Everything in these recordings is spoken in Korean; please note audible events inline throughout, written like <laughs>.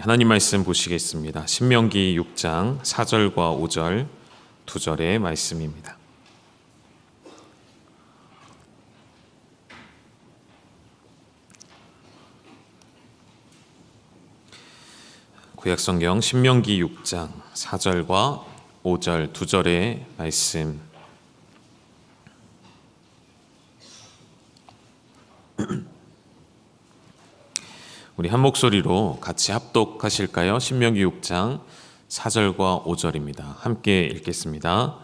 하나님 말씀 보시겠습니다. 신명기 6장 4절과 5절 두 절의 말씀입니다. 구약성경 신명기 6장 4절과 5절 두 절의 말씀 우리 한 목소리로 같이 합독하실까요? 신명기 6장 4절과 5절입니다. 함께 읽겠습니다.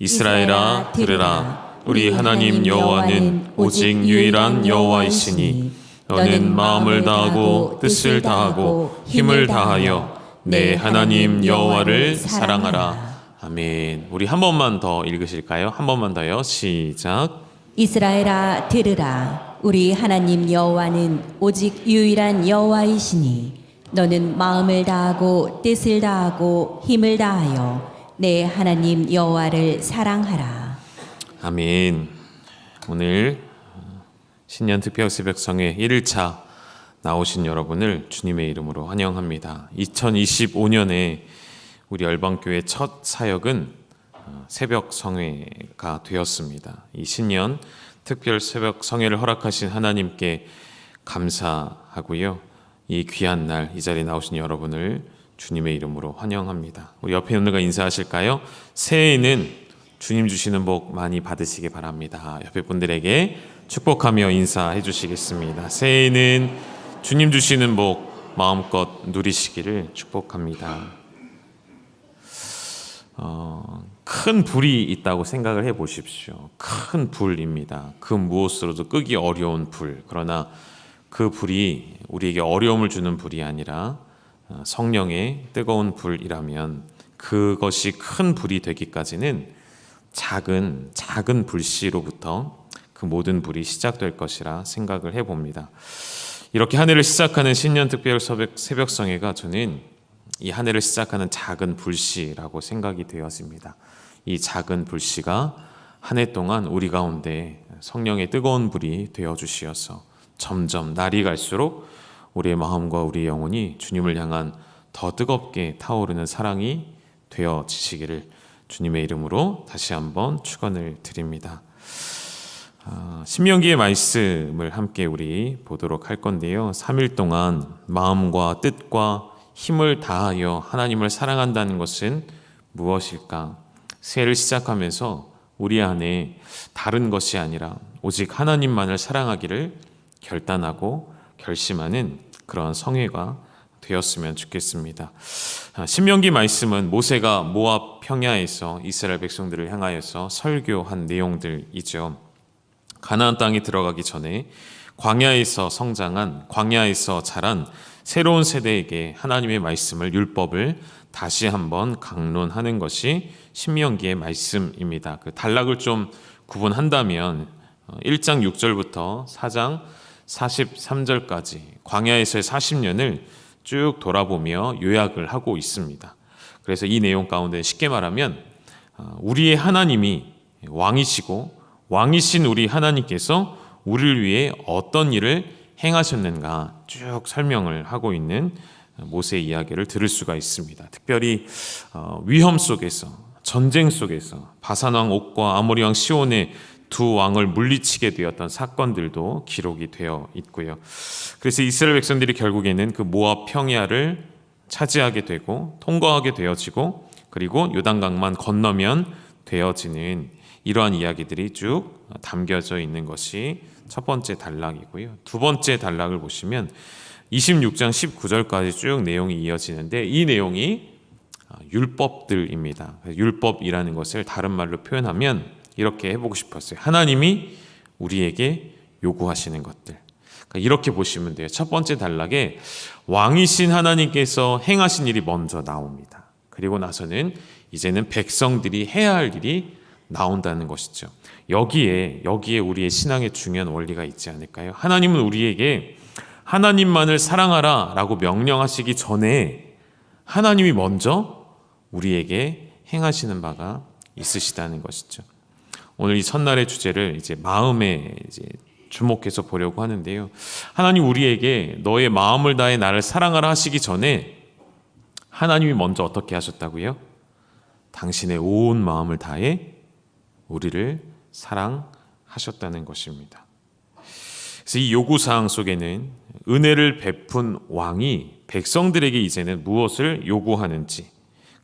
이스라엘아 들으라 우리 하나님 여호와는 오직 유일한 여호와이시니 너는 마음을 다하고 뜻을 다하고 힘을 다하여 내 하나님 여호와를 사랑하라. 아멘. 우리 한 번만 더 읽으실까요? 한 번만 더요. 시작. 이스라엘아 들으라 우리 하나님 여호와는 오직 유일한 여호와이시니 너는 마음을 다하고 뜻을 다하고 힘을 다하여 내 하나님 여호와를 사랑하라 아멘. 오늘 신년 특별 새벽성회 1일차 나오신 여러분을 주님의 이름으로 환영합니다. 2025년에 우리 열방교회 첫 사역은 어, 새벽 성회가 되었습니다. 이 신년 특별 새벽 성회를 허락하신 하나님께 감사하고요. 이 귀한 날 이 자리에 나오신 여러분을 주님의 이름으로 환영합니다. 우리 옆에 있는 가 인사하실까요? 새해에는 주님 주시는 복 많이 받으시기 바랍니다. 옆에 분들에게 축복하며 인사해 주시겠습니다. 새해에는 주님 주시는 복 마음껏 누리시기를 축복합니다. 어, 큰 불이 있다고 생각을 해 보십시오. 큰 불입니다. 그 무엇으로도 끄기 어려운 불. 그러나 그 불이 우리에게 어려움을 주는 불이 아니라 어, 성령의 뜨거운 불이라면 그것이 큰 불이 되기까지는 작은 작은 불씨로부터 그 모든 불이 시작될 것이라 생각을 해 봅니다. 이렇게 한 해를 시작하는 신년 특별 새벽, 성회가 저는 이 한 해를 시작하는 작은 불씨라고 생각이 되었습니다. 이 작은 불씨가 한 해 동안 우리 가운데 성령의 뜨거운 불이 되어 주시어서 점점 날이 갈수록 우리의 마음과 우리의 영혼이 주님을 향한 더 뜨겁게 타오르는 사랑이 되어지시기를 주님의 이름으로 다시 한번 축원을 드립니다. 아, 신명기의 말씀을 함께 우리 보도록 할 건데요. 3일 동안 마음과 뜻과 힘을 다하여 하나님을 사랑한다는 것은 무엇일까? 새해를 시작하면서 우리 안에 다른 것이 아니라 오직 하나님만을 사랑하기를 결단하고 결심하는 그런 성회가 되었으면 좋겠습니다. 아, 신명기 말씀은 모세가 모압 평야에서 이스라엘 백성들을 향하여서 설교한 내용들이죠. 가나안 땅에 들어가기 전에 광야에서 성장한 광야에서 자란 새로운 세대에게 하나님의 말씀을 율법을 다시 한번 강론하는 것이 신명기의 말씀입니다. 그 단락을 좀 구분한다면 1장 6절부터 4장 43절까지 광야에서의 40년을 쭉 돌아보며 요약을 하고 있습니다. 그래서 이 내용 가운데 쉽게 말하면 어, 우리의 하나님이 왕이시고 왕이신 우리 하나님께서 우리를 위해 어떤 일을 행하셨는가 쭉 설명을 하고 있는 모세 이야기를 들을 수가 있습니다. 특별히 어, 위험 속에서 전쟁 속에서 바산왕 옥과 아모리 왕 시온의 두 왕을 물리치게 되었던 사건들도 기록이 되어 있고요. 그래서 이스라엘 백성들이 결국에는 그 모압 평야를 차지하게 되고 통과하게 되어지고 그리고 요단강만 건너면 되어지는 이러한 이야기들이 쭉 담겨져 있는 것이 첫 번째 단락이고요. 두 번째 단락을 보시면 26장 19절까지 쭉 내용이 이어지는데 이 내용이 율법들입니다. 율법이라는 것을 다른 말로 표현하면 이렇게 해보고 싶었어요. 하나님이 우리에게 요구하시는 것들. 그러니까 이렇게 보시면 돼요. 첫 번째 단락에 왕이신 하나님께서 행하신 일이 먼저 나옵니다. 그리고 나서는 이제는 백성들이 해야 할 일이 나온다는 것이죠. 여기에 여기에 우리의 신앙의 중요한 원리가 있지 않을까요? 하나님은 우리에게 하나님만을 사랑하라라고 명령하시기 전에 하나님이 먼저 우리에게 행하시는 바가 있으시다는 것이죠. 오늘 이 첫날의 주제를 이제 마음에 이제 주목해서 보려고 하는데요. 하나님 우리에게 너의 마음을 다해 나를 사랑하라 하시기 전에 하나님이 먼저 어떻게 하셨다고요? 당신의 온 마음을 다해 우리를 사랑하셨다는 것입니다. 그래서 이 요구 사항 속에는 은혜를 베푼 왕이 백성들에게 이제는 무엇을 요구하는지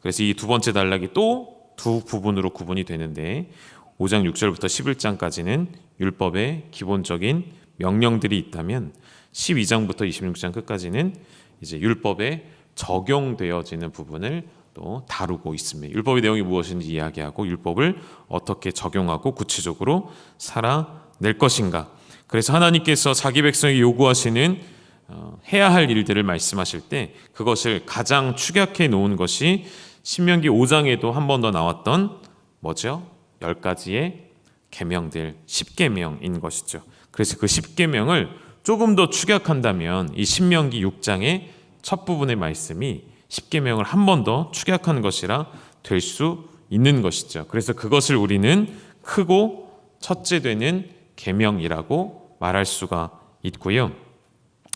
그래서 이 두 번째 단락이 또 두 부분으로 구분이 되는데 5장 6절부터 11장까지는 율법의 기본적인 명령들이 있다면 12장부터 26장 끝까지는 이제 율법에 적용되어지는 부분을 또 다루고 있습니다. 율법의 내용이 무엇인지 이야기하고 율법을 어떻게 적용하고 구체적으로 살아낼 것인가. 그래서 하나님께서 자기 백성에게 요구하시는 어, 해야 할 일들을 말씀하실 때 그것을 가장 축약해 놓은 것이 신명기 5장에도 한 번 더 나왔던 뭐죠? 열 가지의 계명들 10계명인 것이죠. 그래서 그 10계명을 조금 더 축약한다면 이 신명기 6장의 첫 부분의 말씀이 10계명을 한 번 더 축약한 것이라 될 수 있는 것이죠. 그래서 그것을 우리는 크고 첫째 되는 계명이라고 말할 수가 있고요.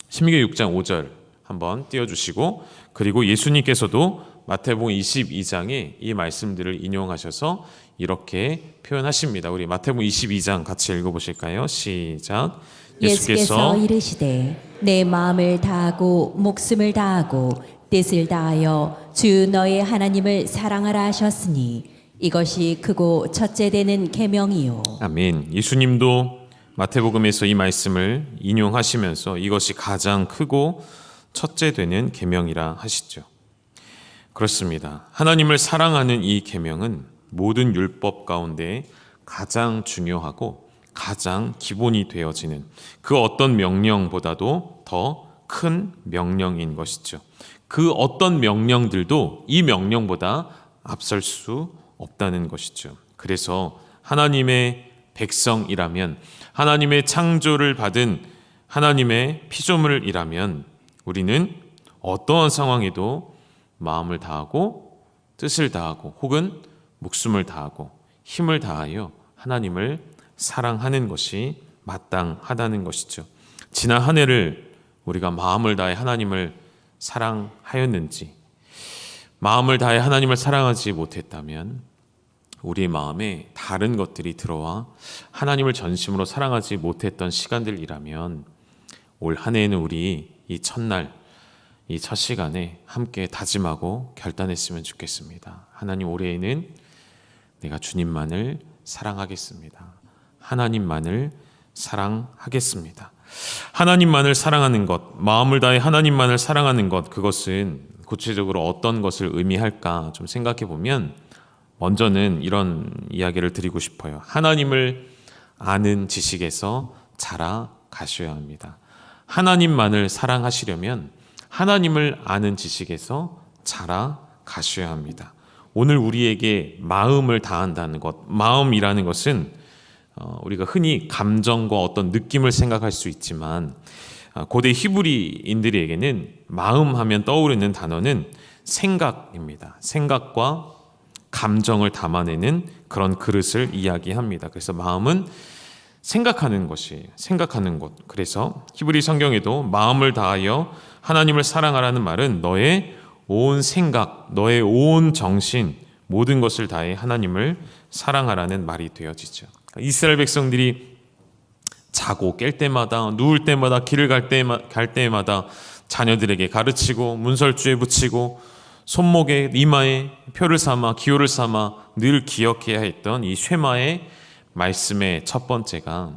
신명기 6장 5절 한번 띄워 주시고 그리고 예수님께서도 마태복음 22장에 이 말씀들을 인용하셔서 이렇게 표현하십니다. 우리 마태복음 22장 같이 읽어 보실까요? 시작. 예수께서 이르시되 내 마음을 다하고 목숨을 다하고 뜻을 다하여 주 너의 하나님을 사랑하라 하셨으니 이것이 크고 첫째 되는 계명이요 아멘. 예수님도 마태복음에서 이 말씀을 인용하시면서 이것이 가장 크고 첫째 되는 계명이라 하시죠. 그렇습니다. 하나님을 사랑하는 이 계명은 모든 율법 가운데 가장 중요하고 가장 기본이 되어지는 그 어떤 명령보다도 더 큰 명령인 것이죠. 그 어떤 명령들도 이 명령보다 앞설 수 없다는 것이죠. 그래서 하나님의 백성이라면 하나님의 창조를 받은 하나님의 피조물이라면 우리는 어떠한 상황에도 마음을 다하고 뜻을 다하고 혹은 목숨을 다하고 힘을 다하여 하나님을 사랑하는 것이 마땅하다는 것이죠. 지난 한 해를 우리가 마음을 다해 하나님을 사랑하였는지 마음을 다해 하나님을 사랑하지 못했다면 우리의 마음에 다른 것들이 들어와 하나님을 전심으로 사랑하지 못했던 시간들이라면 올 한 해에는 우리 이 첫날 이 첫 시간에 함께 다짐하고 결단했으면 좋겠습니다. 하나님 올해에는 내가 주님만을 사랑하겠습니다. 하나님만을 사랑하겠습니다. 하나님만을 사랑하는 것, 마음을 다해 하나님만을 사랑하는 것, 그것은 구체적으로 어떤 것을 의미할까 좀 생각해 보면 먼저는 이런 이야기를 드리고 싶어요. 하나님을 아는 지식에서 자라가셔야 합니다. 하나님만을 사랑하시려면 하나님을 아는 지식에서 자라가셔야 합니다. 오늘 우리에게 마음을 다한다는 것, 마음이라는 것은 어, 우리가 흔히 감정과 어떤 느낌을 생각할 수 있지만 아, 고대 히브리인들에게는 마음 하면 떠오르는 단어는 생각입니다. 생각과 감정을 담아내는 그런 그릇을 이야기합니다. 그래서 마음은 생각하는 것이 생각하는 것. 그래서 히브리 성경에도 마음을 다하여 하나님을 사랑하라는 말은 너의 온 생각, 너의 온 정신, 모든 것을 다해 하나님을 사랑하라는 말이 되어지죠. 이스라엘 백성들이 자고 깰 때마다 누울 때마다 길을 갈, 때마, 갈 때마다 자녀들에게 가르치고 문설주에 붙이고 손목에 이마에 표를 삼아 기호를 삼아 늘 기억해야 했던 이 쉐마의 말씀의 첫 번째가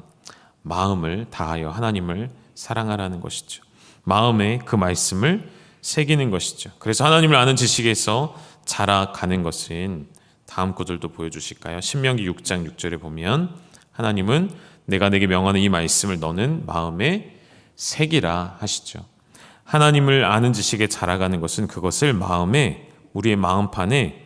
마음을 다하여 하나님을 사랑하라는 것이죠. 마음에 그 말씀을 새기는 것이죠. 그래서 하나님을 아는 지식에서 자라가는 것은 다음 구절도 보여주실까요? 신명기 6장 6절에 보면 하나님은 내가 내게 명하는 이 말씀을 너는 마음에 새기라 하시죠. 하나님을 아는 지식에 자라가는 것은 그것을 마음에 우리의 마음판에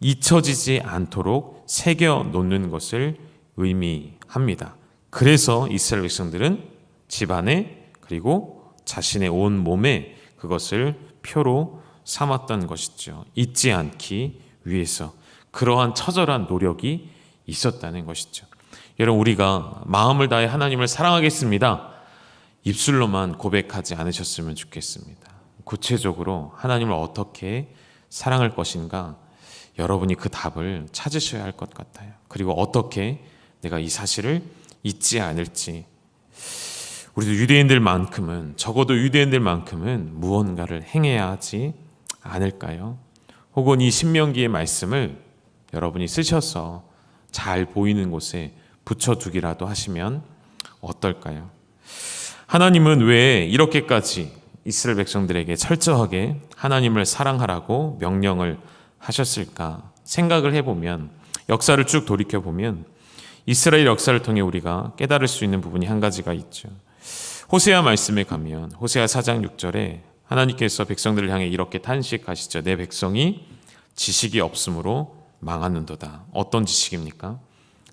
잊혀지지 않도록 새겨 놓는 것을 의미합니다. 그래서 이스라엘 백성들은 집안에 그리고 자신의 온 몸에 그것을 표로 삼았던 것이죠. 잊지 않기 위해서 그러한 처절한 노력이 있었다는 것이죠. 여러분 우리가 마음을 다해 하나님을 사랑하겠습니다. 입술로만 고백하지 않으셨으면 좋겠습니다. 구체적으로 하나님을 어떻게 사랑할 것인가 여러분이 그 답을 찾으셔야 할 것 같아요. 그리고 어떻게 내가 이 사실을 잊지 않을지 우리도 유대인들만큼은 적어도 유대인들만큼은 무언가를 행해야 하지 않을까요? 혹은 이 신명기의 말씀을 여러분이 쓰셔서 잘 보이는 곳에 붙여두기라도 하시면 어떨까요? 하나님은 왜 이렇게까지 이스라엘 백성들에게 철저하게 하나님을 사랑하라고 명령을 하셨을까 생각을 해보면 역사를 쭉 돌이켜 보면 이스라엘 역사를 통해 우리가 깨달을 수 있는 부분이 한 가지가 있죠. 호세아 말씀에 가면 호세아 4장 6절에 하나님께서 백성들을 향해 이렇게 탄식하시죠. 내 백성이 지식이 없으므로 망하는도다. 어떤 지식입니까?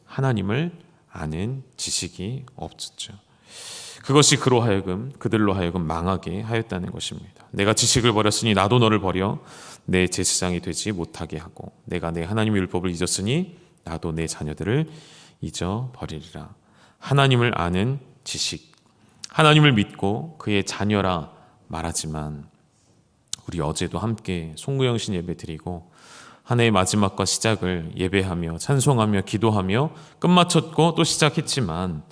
하나님을 아는 지식이 없었죠. 그것이 그로 하여금 그들로 하여금 망하게 하였다는 것입니다. 내가 지식을 버렸으니 나도 너를 버려 내 제사장이 되지 못하게 하고 내가 내 하나님의 율법을 잊었으니 나도 내 자녀들을 잊어 버리리라. 하나님을 아는 지식. 하나님을 믿고 그의 자녀라 말하지만 우리 어제도 함께 송구영신 예배 드리고 한 해의 마지막과 시작을 예배하며 찬송하며 기도하며 끝마쳤고 또 시작했지만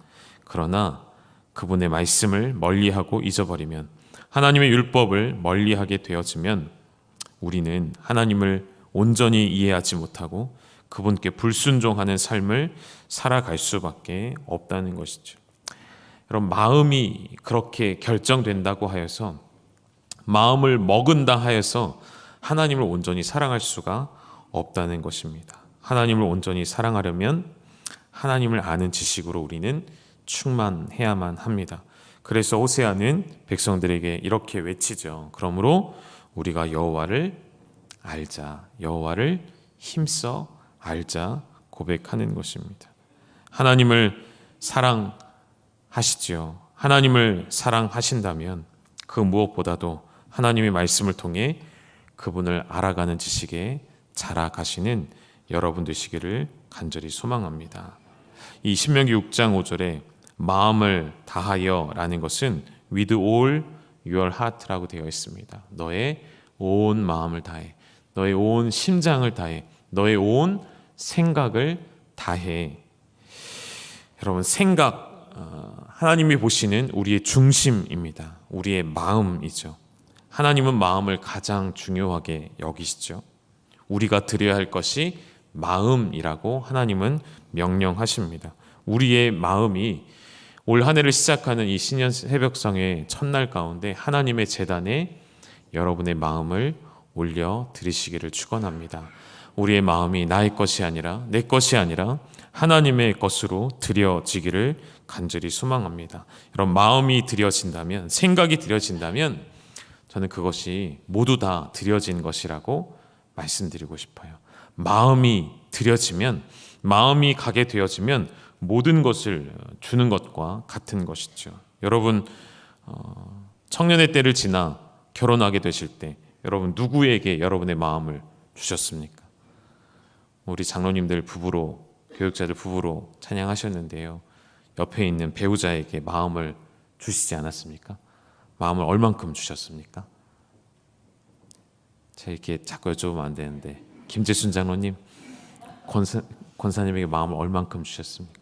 그러나 그분의 말씀을 멀리하고 잊어버리면 하나님의 율법을 멀리하게 되어지면 우리는 하나님을 온전히 이해하지 못하고 그분께 불순종하는 삶을 살아갈 수밖에 없다는 것이죠. 여러분 마음이 그렇게 결정된다고 하여서 마음을 먹은다 하여서 하나님을 온전히 사랑할 수가 없다는 것입니다. 하나님을 온전히 사랑하려면 하나님을 아는 지식으로 우리는 충만해야만 합니다. 그래서 호세아는 백성들에게 이렇게 외치죠. 그러므로 우리가 여호와를 알자. 여호와를 힘써 알자 고백하는 것입니다. 하나님을 사랑하시지요. 하나님을 사랑하신다면 그 무엇보다도 하나님의 말씀을 통해 그분을 알아가는 지식에 자라가시는 여러분 되시기를 간절히 소망합니다. 이 신명기 6장 5절에 마음을 다하여라는 것은 with all your heart라고 되어 있습니다. 너의 온 마음을 다해, 너의 온 심장을 다해, 너의 온 생각을 다해. 여러분 생각 어, 하나님이 보시는 우리의 중심입니다. 우리의 마음이죠. 하나님은 마음을 가장 중요하게 여기시죠. 우리가 드려야 할 것이 마음이라고 하나님은 명령하십니다. 우리의 마음이 올 한 해를 시작하는 이 신년 새벽성의 첫날 가운데 하나님의 재단에 여러분의 마음을 올려 드리시기를 축원합니다. 우리의 마음이 나의 것이 아니라 내 것이 아니라 하나님의 것으로 드려지기를 간절히 소망합니다. 여러분 마음이 드려진다면 생각이 드려진다면 저는 그것이 모두 다 드려진 것이라고 말씀드리고 싶어요. 마음이 드려지면 마음이 가게 되어지면 모든 것을 주는 것과 같은 것이죠. 여러분 어, 청년의 때를 지나 결혼하게 되실 때 여러분 누구에게 여러분의 마음을 주셨습니까? 우리 장로님들 부부로 교육자들 부부로 찬양하셨는데요. 옆에 있는 배우자에게 마음을 주시지 않았습니까? 마음을 얼만큼 주셨습니까? 제가 이렇게 자꾸 여쭤보면 안 되는데 김재순 장로님 권사, 권사님에게 마음을 얼만큼 주셨습니까?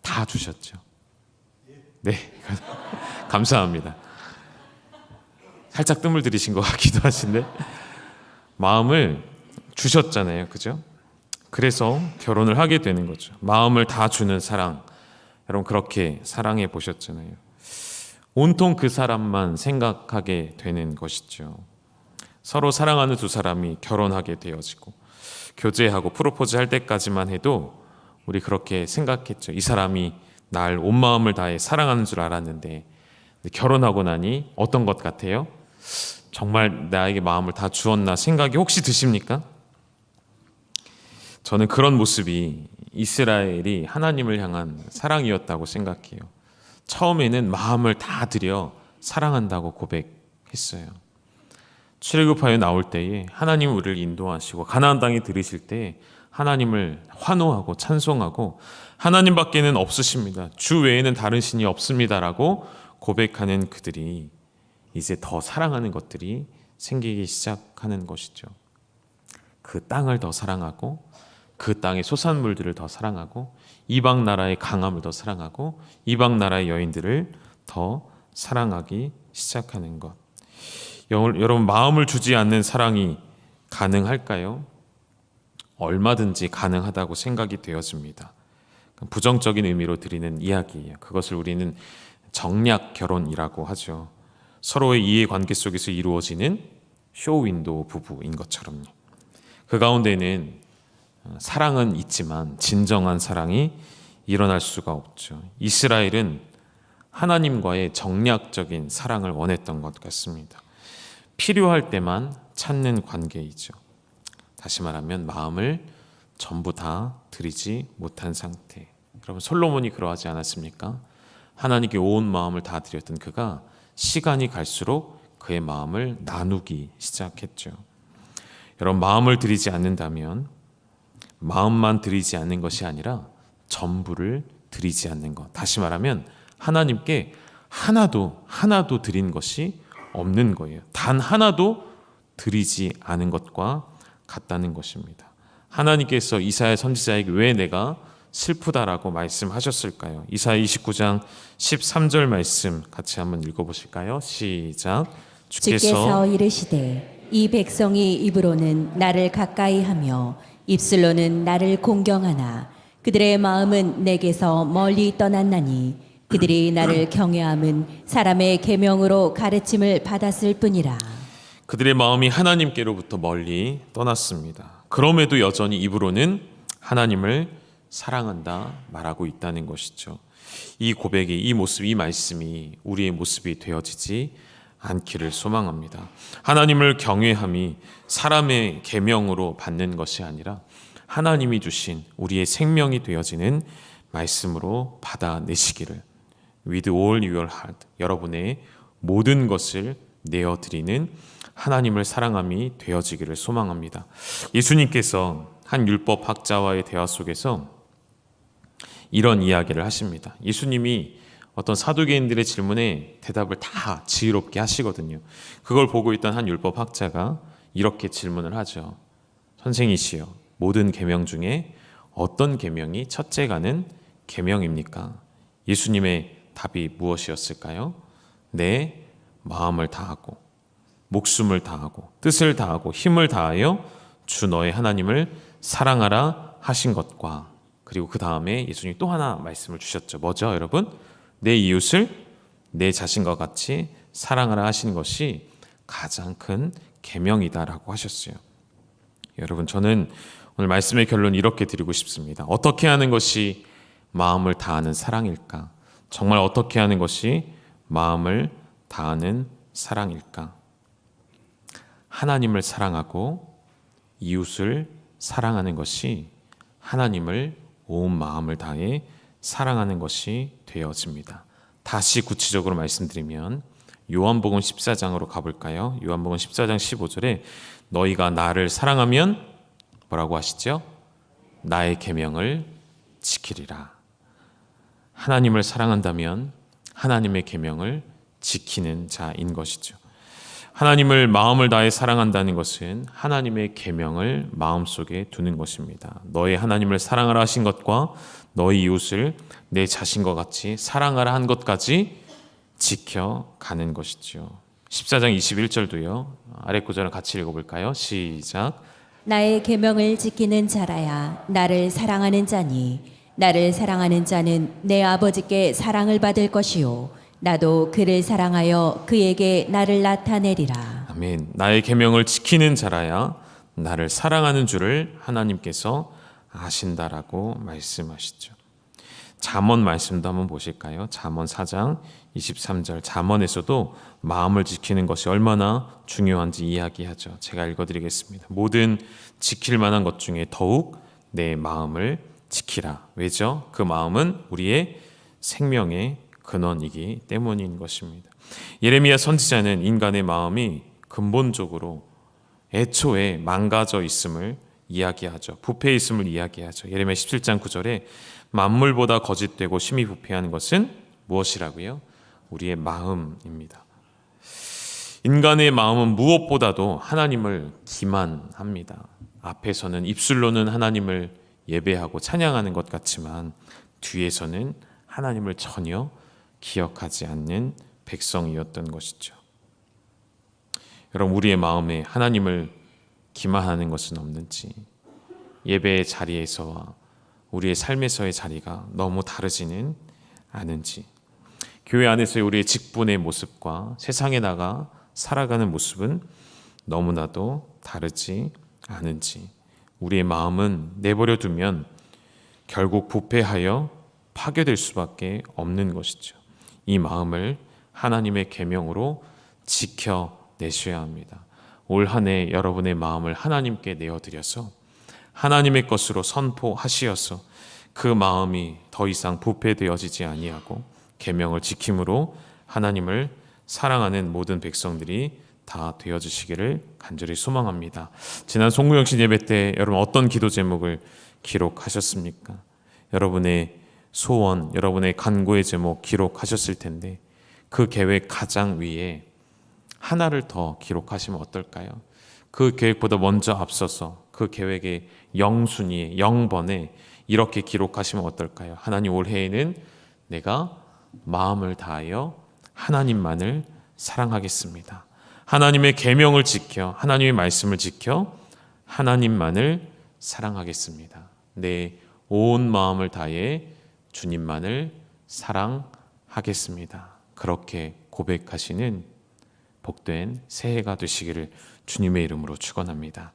다 주셨죠. 네, <laughs> 감사합니다. 살짝 뜸을 들이신 것 같기도 하신데 마음을 주셨잖아요, 그죠? 그래서 결혼을 하게 되는 거죠. 마음을 다 주는 사랑, 여러분 그렇게 사랑해 보셨잖아요. 온통 그 사람만 생각하게 되는 것이죠. 서로 사랑하는 두 사람이 결혼하게 되어지고 교제하고 프로포즈 할 때까지만 해도 우리 그렇게 생각했죠. 이 사람이 날 온 마음을 다해 사랑하는 줄 알았는데 결혼하고 나니 어떤 것 같아요? 정말 나에게 마음을 다 주었나 생각이 혹시 드십니까? 저는 그런 모습이 이스라엘이 하나님을 향한 사랑이었다고 생각해요. 처음에는 마음을 다 들여 사랑한다고 고백했어요. 출애굽하여 나올 때에 하나님 우리를 인도하시고 가나안 땅에 들이실 때 하나님을 환호하고 찬송하고 하나님밖에는 없으십니다. 주 외에는 다른 신이 없습니다라고 고백하는 그들이 이제 더 사랑하는 것들이 생기기 시작하는 것이죠. 그 땅을 더 사랑하고 그 땅의 소산물들을 더 사랑하고 이방 나라의 강함을 더 사랑하고 이방 나라의 여인들을 더 사랑하기 시작하는 것. 여- 여러분 마음을 주지 않는 사랑이 가능할까요? 얼마든지 가능하다고 생각이 되어집니다. 부정적인 의미로 드리는 이야기예요. 그것을 우리는 정략 결혼이라고 하죠. 서로의 이해관계 속에서 이루어지는 쇼윈도우 부부인 것처럼요. 그 가운데는 어, 사랑은 있지만 진정한 사랑이 일어날 수가 없죠. 이스라엘은 하나님과의 정략적인 사랑을 원했던 것 같습니다. 필요할 때만 찾는 관계이죠. 다시 말하면 마음을 전부 다 드리지 못한 상태. 여러분 솔로몬이 그러하지 않았습니까? 하나님께 온 마음을 다 드렸던 그가 시간이 갈수록 그의 마음을 나누기 시작했죠. 여러분 마음을 드리지 않는다면 마음만 드리지 않는 것이 아니라 전부를 드리지 않는 것. 다시 말하면 하나님께 하나도 하나도 드린 것이 없는 거예요. 단 하나도 드리지 않은 것과 같다는 것입니다. 하나님께서 이사야 선지자에게 왜 내가 슬프다라고 말씀하셨을까요? 이사야 29장 13절 말씀 같이 한번 읽어 보실까요? 시작. 주께서 이르시되 이 백성이 입으로는 나를 가까이 하며 입술로는 나를 공경하나 그들의 마음은 내게서 멀리 떠났나니 그들이 나를 경외함은 사람의 계명으로 가르침을 받았을 뿐이라 그들의 마음이 하나님께로부터 멀리 떠났습니다. 그럼에도 여전히 입으로는 하나님을 사랑한다 말하고 있다는 것이죠. 이 고백이 이 모습 이 말씀이 우리의 모습이 되어지지 않기를 소망합니다. 하나님을 경외함이 사람의 계명으로 받는 것이 아니라 하나님이 주신 우리의 생명이 되어지는 말씀으로 받아내시기를 with all your heart 여러분의 모든 것을 내어 드리는 하나님을 사랑함이 되어지기를 소망합니다. 예수님께서 한 율법 학자와의 대화 속에서 이런 이야기를 하십니다. 예수님이 어떤 사두개인들의 질문에 대답을 다 지혜롭게 하시거든요. 그걸 보고 있던 한 율법 학자가 이렇게 질문을 하죠. 선생이시여, 모든 계명 중에 어떤 계명이 첫째 가는 계명입니까? 예수님의 답이 무엇이었을까요? 내 마음을 다하고 목숨을 다하고 뜻을 다하고 힘을 다하여 주 너의 하나님을 사랑하라 하신 것과 그리고 그 다음에 예수님이 또 하나 말씀을 주셨죠. 뭐죠, 여러분? 내 이웃을 내 자신과 같이 사랑하라 하신 것이 가장 큰 계명이다라고 하셨어요. 여러분, 저는 오늘 말씀의 결론 이렇게 드리고 싶습니다. 어떻게 하는 것이 마음을 다하는 사랑일까? 정말 어떻게 하는 것이 마음을 다하는 사랑일까? 하나님을 사랑하고 이웃을 사랑하는 것이 하나님을 온 마음을 다해 사랑하는 것이 되어집니다. 다시 구체적으로 말씀드리면 요한복음 14장으로 가볼까요? 요한복음 14장 15절에 너희가 나를 사랑하면 뭐라고 하시죠? 나의 계명을 지키리라. 하나님을 사랑한다면 하나님의 계명을 지키는 자인 것이죠. 하나님을 마음을 다해 사랑한다는 것은 하나님의 계명을 마음속에 두는 것입니다. 너의 하나님을 사랑하라 하신 것과 너의 이웃을 내 자신과 같이 사랑하라 한 것까지 지켜 가는 것이죠. 14장 21절도요. 아래 구절을 같이 읽어 볼까요? 시작. 나의 계명을 지키는 자라야 나를 사랑하는 자니 나를 사랑하는 자는 내 아버지께 사랑을 받을 것이요 나도 그를 사랑하여 그에게 나를 나타내리라 아멘. 나의 계명을 지키는 자라야 나를 사랑하는 줄을 하나님께서 아신다라고 말씀하시죠. 잠언 말씀도 한번 보실까요? 잠언 4장 23절 잠언에서도 마음을 지키는 것이 얼마나 중요한지 이야기하죠. 제가 읽어 드리겠습니다. 모든 지킬 만한 것 중에 더욱 내 마음을 지키라. 왜죠? 그 마음은 우리의 생명의 근원이기 때문인 것입니다. 예레미야 선지자는 인간의 마음이 근본적으로 애초에 망가져 있음을 이야기하죠. 부패 있음을 이야기하죠. 예레미야 17장 9절에 만물보다 거짓되고 심히 부패한 것은 무엇이라고요? 우리의 마음입니다. 인간의 마음은 무엇보다도 하나님을 기만합니다. 앞에서는 입술로는 하나님을 예배하고 찬양하는 것 같지만 뒤에서는 하나님을 전혀 기억하지 않는 백성이었던 것이죠. 여러분 우리의 마음에 하나님을 기만하는 것은 없는지 예배의 자리에서와 우리의 삶에서의 자리가 너무 다르지는 않은지 교회 안에서의 우리의 직분의 모습과 세상에 나가 살아가는 모습은 너무나도 다르지 않은지 우리의 마음은 내버려 두면 결국 부패하여 파괴될 수밖에 없는 것이죠. 이 마음을 하나님의 계명으로 지켜내셔야 합니다. 올 한 해 여러분의 마음을 하나님께 내어드려서 하나님의 것으로 선포하시어서 그 마음이 더 이상 부패되어지지 아니하고 계명을 지킴으로 하나님을 사랑하는 모든 백성들이 다 되어 주시기를 간절히 소망합니다. 지난 송구영신 예배 때 여러분 어떤 기도 제목을 기록하셨습니까? 여러분의 소원, 여러분의 간구의 제목 기록하셨을 텐데 그 계획 가장 위에 하나를 더 기록하시면 어떨까요? 그 계획보다 먼저 앞서서 그 계획의 영순위에 영번에 이렇게 기록하시면 어떨까요? 하나님 올해에는 내가 마음을 다하여 하나님만을 사랑하겠습니다. 하나님의 계명을 지켜 하나님의 말씀을 지켜 하나님만을 사랑하겠습니다. 내 온 마음을 다해 주님만을 사랑하겠습니다. 그렇게 고백하시는 복된 새해가 되시기를 주님의 이름으로 축원합니다.